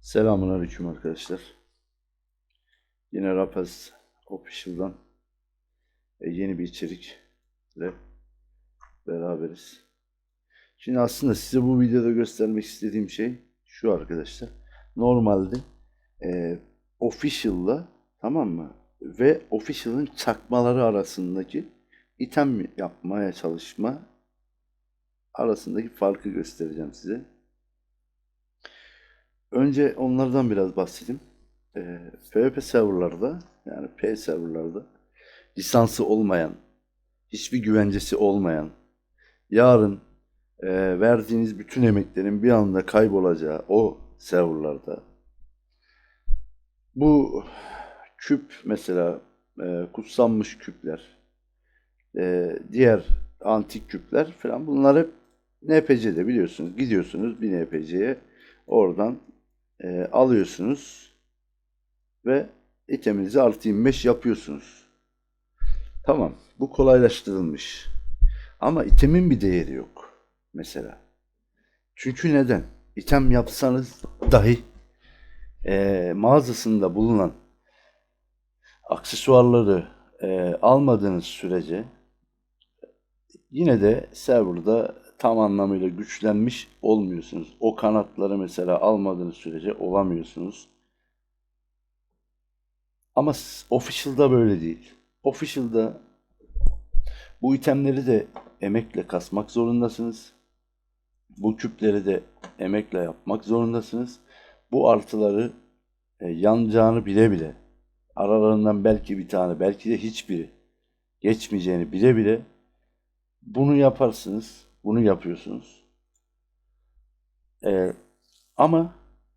Selamun Aleyküm arkadaşlar. Yine Rapaz Official'dan e, yeni bir içerikle beraberiz. Şimdi aslında size bu videoda göstermek istediğim şey şu arkadaşlar. Normalde e, Official'la tamam mı? Ve Official'ın çakmaları arasındaki item yapmaya çalışma arasındaki farkı göstereceğim size. Önce onlardan biraz bahsedeyim. Ee, PvP serverlarda yani P serverlarda lisansı olmayan, hiçbir güvencesi olmayan, yarın e, verdiğiniz bütün emeklerin bir anda kaybolacağı o serverlarda bu küp mesela e, kutsanmış küpler, e, diğer antik küpler falan bunlar hep NPC'de biliyorsunuz. Gidiyorsunuz bir NPC'ye oradan e, alıyorsunuz ve iteminizi artı 25 yapıyorsunuz. Tamam. Bu kolaylaştırılmış. Ama itemin bir değeri yok. Mesela. Çünkü neden? İtem yapsanız dahi e, mağazasında bulunan aksesuarları e, almadığınız sürece yine de serverda tam anlamıyla güçlenmiş olmuyorsunuz. O kanatları mesela almadığınız sürece olamıyorsunuz. Ama Official'da böyle değil. Official'da bu itemleri de emekle kasmak zorundasınız. Bu küpleri de emekle yapmak zorundasınız. Bu artıları e, yanacağını bile bile aralarından belki bir tane belki de hiçbiri geçmeyeceğini bile bile bunu yaparsınız. Bunu yapıyorsunuz. Ee, ama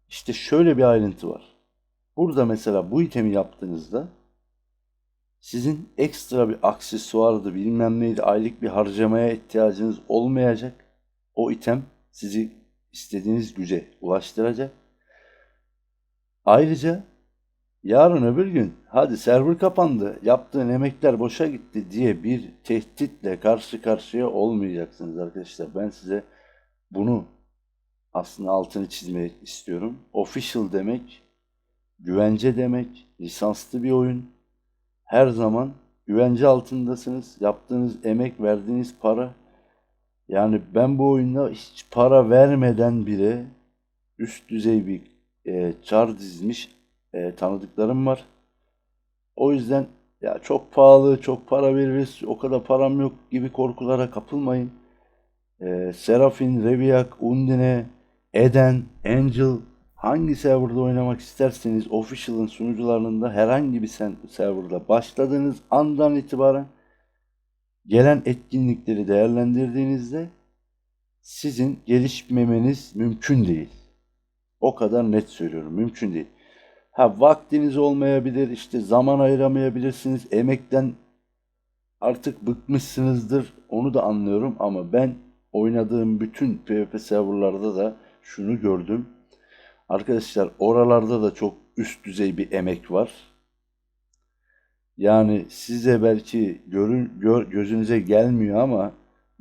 işte şöyle bir ayrıntı var. Burada mesela bu itemi yaptığınızda sizin ekstra bir aksesuardı bilmem neydi aylık bir harcamaya ihtiyacınız olmayacak. O item sizi istediğiniz güce ulaştıracak. Ayrıca yarın öbür gün hadi server kapandı, yaptığın emekler boşa gitti diye bir tehditle karşı karşıya olmayacaksınız arkadaşlar. Ben size bunu aslında altını çizmek istiyorum. Official demek, güvence demek, lisanslı bir oyun. Her zaman güvence altındasınız. Yaptığınız emek, verdiğiniz para. Yani ben bu oyunda hiç para vermeden bile üst düzey bir e, çar dizmiş e, tanıdıklarım var. O yüzden ya çok pahalı, çok para veririz, o kadar param yok gibi korkulara kapılmayın. E, Serafin, Reviak, Undine, Eden, Angel hangi serverda oynamak isterseniz Official'ın sunucularında herhangi bir serverda başladığınız andan itibaren gelen etkinlikleri değerlendirdiğinizde sizin gelişmemeniz mümkün değil. O kadar net söylüyorum. Mümkün değil. Ha vaktiniz olmayabilir, işte zaman ayıramayabilirsiniz, emekten artık bıkmışsınızdır. Onu da anlıyorum ama ben oynadığım bütün PvP serverlarda da şunu gördüm. Arkadaşlar oralarda da çok üst düzey bir emek var. Yani size belki görün, gör, gözünüze gelmiyor ama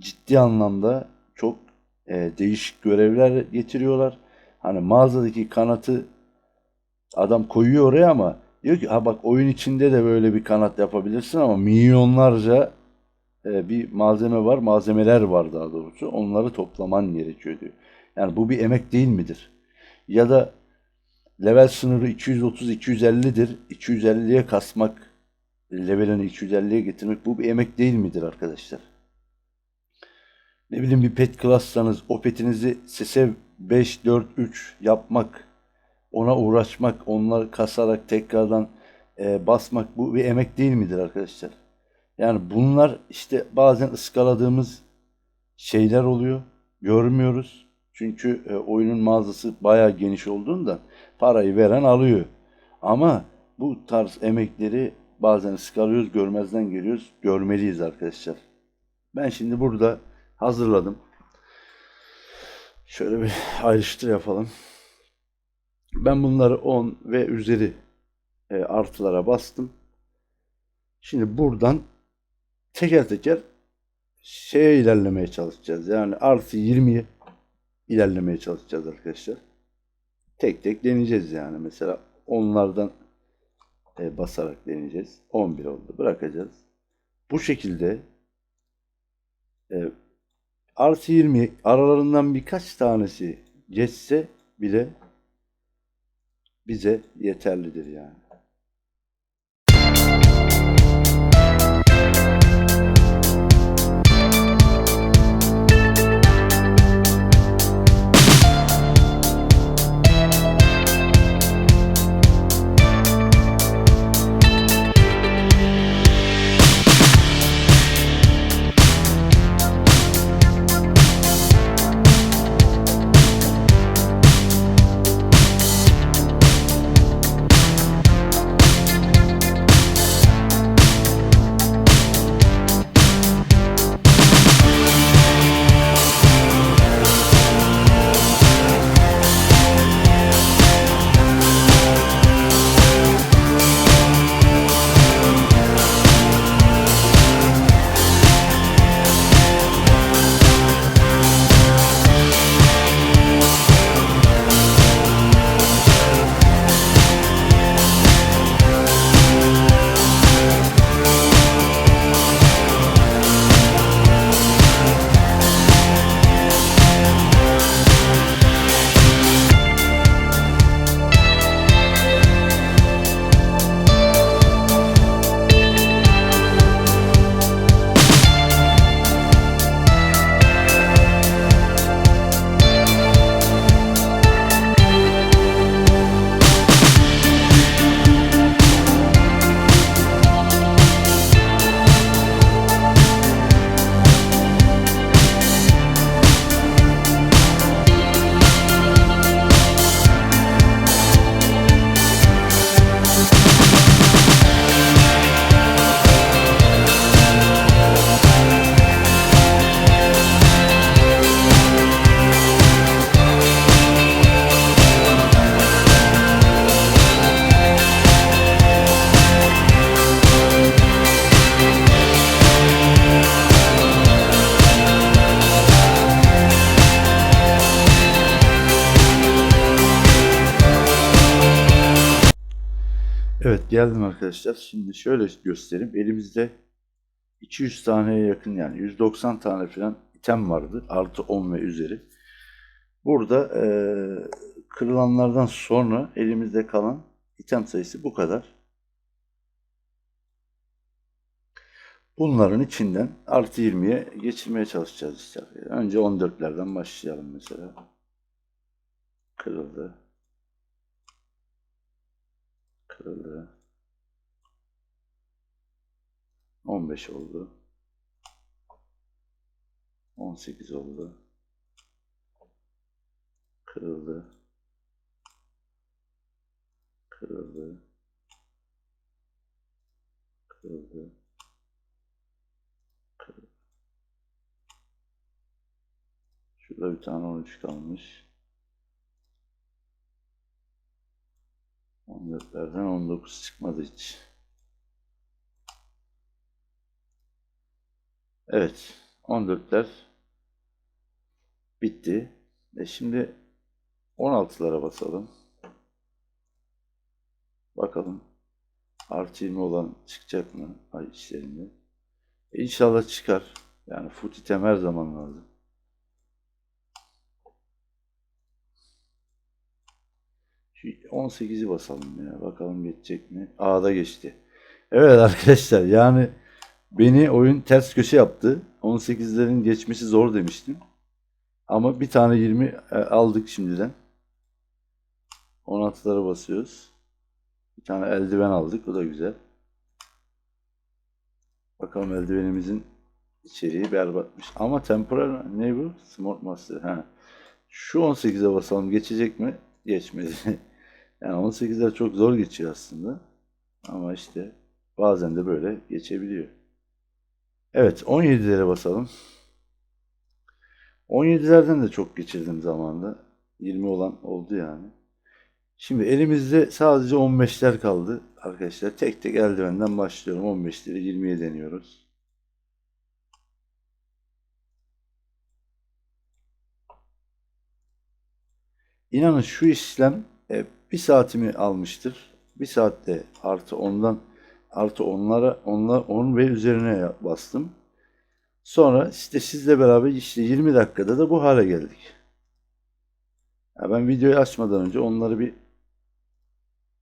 ciddi anlamda çok e, değişik görevler getiriyorlar. Hani mağazadaki kanatı adam koyuyor oraya ama diyor ki ha bak oyun içinde de böyle bir kanat yapabilirsin ama milyonlarca e, bir malzeme var, malzemeler var daha doğrusu. Onları toplaman gerekiyor diyor. Yani bu bir emek değil midir? Ya da level sınırı 230-250'dir. 250'ye kasmak, levelini 250'ye getirmek bu bir emek değil midir arkadaşlar? Ne bileyim bir pet klassanız o petinizi sese 5, 4, 3 yapmak, ona uğraşmak, onları kasarak tekrardan e, basmak bu bir emek değil midir arkadaşlar? Yani bunlar işte bazen ıskaladığımız şeyler oluyor. Görmüyoruz. Çünkü e, oyunun mağazası bayağı geniş olduğundan parayı veren alıyor. Ama bu tarz emekleri bazen ıskalıyoruz, görmezden geliyoruz. Görmeliyiz arkadaşlar. Ben şimdi burada hazırladım. Şöyle bir ayrıştır yapalım. Ben bunları 10 ve üzeri e, artılara bastım. Şimdi buradan teker teker şeye ilerlemeye çalışacağız. Yani artı 20'ye ilerlemeye çalışacağız arkadaşlar. Tek tek deneyeceğiz yani. Mesela onlardan e, basarak deneyeceğiz. 11 oldu. Bırakacağız. Bu şekilde e, artı 20 aralarından birkaç tanesi geçse bile bize yeterlidir yani. Evet geldim arkadaşlar. Şimdi şöyle göstereyim. Elimizde 200 taneye yakın yani 190 tane falan item vardı. Artı 10 ve üzeri. Burada eee, kırılanlardan sonra elimizde kalan item sayısı bu kadar. Bunların içinden artı 20'ye geçirmeye çalışacağız işte. Önce 14'lerden başlayalım mesela. Kırıldı. Kırıldı. 15 oldu. 18 oldu. Kırıldı. Kırıldı. Kırıldı. Kırıldı. Şurada bir tane 13 kalmış. 14'lerden 19 çıkmadı hiç. Evet. 14'ler bitti. E şimdi 16'lara basalım. Bakalım. Artı 20 olan çıkacak mı ay içlerinde? E İnşallah çıkar. Yani foot item her zaman lazım. Şu 18'i basalım ya. Bakalım geçecek mi? A'da geçti. Evet arkadaşlar yani beni oyun ters köşe yaptı. 18'lerin geçmesi zor demiştim. Ama bir tane 20 e, aldık şimdiden. 16'lara basıyoruz. Bir tane eldiven aldık. O da güzel. Bakalım eldivenimizin içeriği berbatmış. Ama temporal ne bu? Smart Master. Ha. Şu 18'e basalım. Geçecek mi? Geçmedi. Yani 18'ler çok zor geçiyor aslında. Ama işte bazen de böyle geçebiliyor. Evet 17'lere basalım. 17'lerden de çok geçirdim zamanda. 20 olan oldu yani. Şimdi elimizde sadece 15'ler kaldı arkadaşlar. Tek tek eldivenden başlıyorum. 15'leri 20'ye deniyoruz. İnanın şu işlem e, bir saatimi almıştır. Bir saatte artı ondan artı onlara onlar 10 ve üzerine bastım. Sonra işte sizle beraber işte 20 dakikada da bu hale geldik. Ya ben videoyu açmadan önce onları bir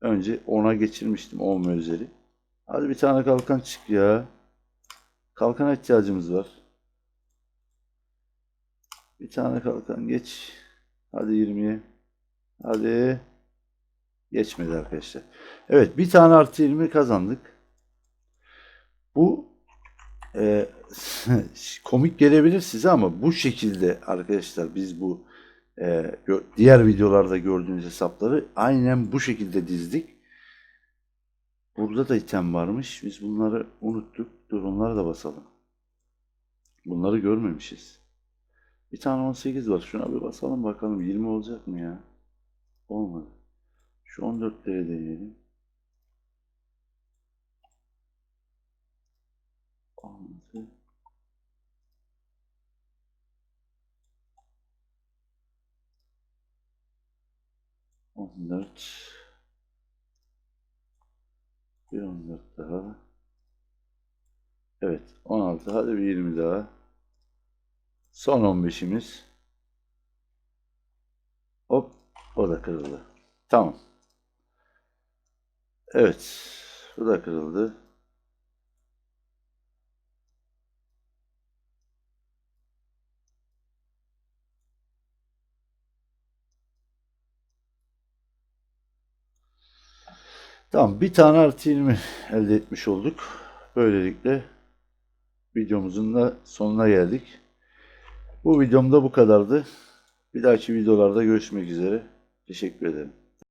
önce 10'a geçirmiştim 10 ve üzeri. Hadi bir tane kalkan çık ya. Kalkana ihtiyacımız var. Bir tane kalkan geç. Hadi 20'ye. Hadi. Geçmedi arkadaşlar. Evet bir tane artı 20 kazandık. Bu e, komik gelebilir size ama bu şekilde arkadaşlar biz bu e, diğer videolarda gördüğünüz hesapları aynen bu şekilde dizdik. Burada da item varmış. Biz bunları unuttuk. Dur onları da basalım. Bunları görmemişiz. Bir tane 18 var. Şuna bir basalım bakalım 20 olacak mı ya? Olmadı. Şu 14'lere deneyelim. Olmadı. On dört. Bir on dört daha. Evet. On altı. Hadi bir yirmi daha. Son on beşimiz. Hop. O da kırıldı. Tamam. Evet. Bu da kırıldı. Tamam. Bir tane artı 20 elde etmiş olduk. Böylelikle videomuzun da sonuna geldik. Bu videomda bu kadardı. Bir dahaki videolarda görüşmek üzere. Teşekkür ederim.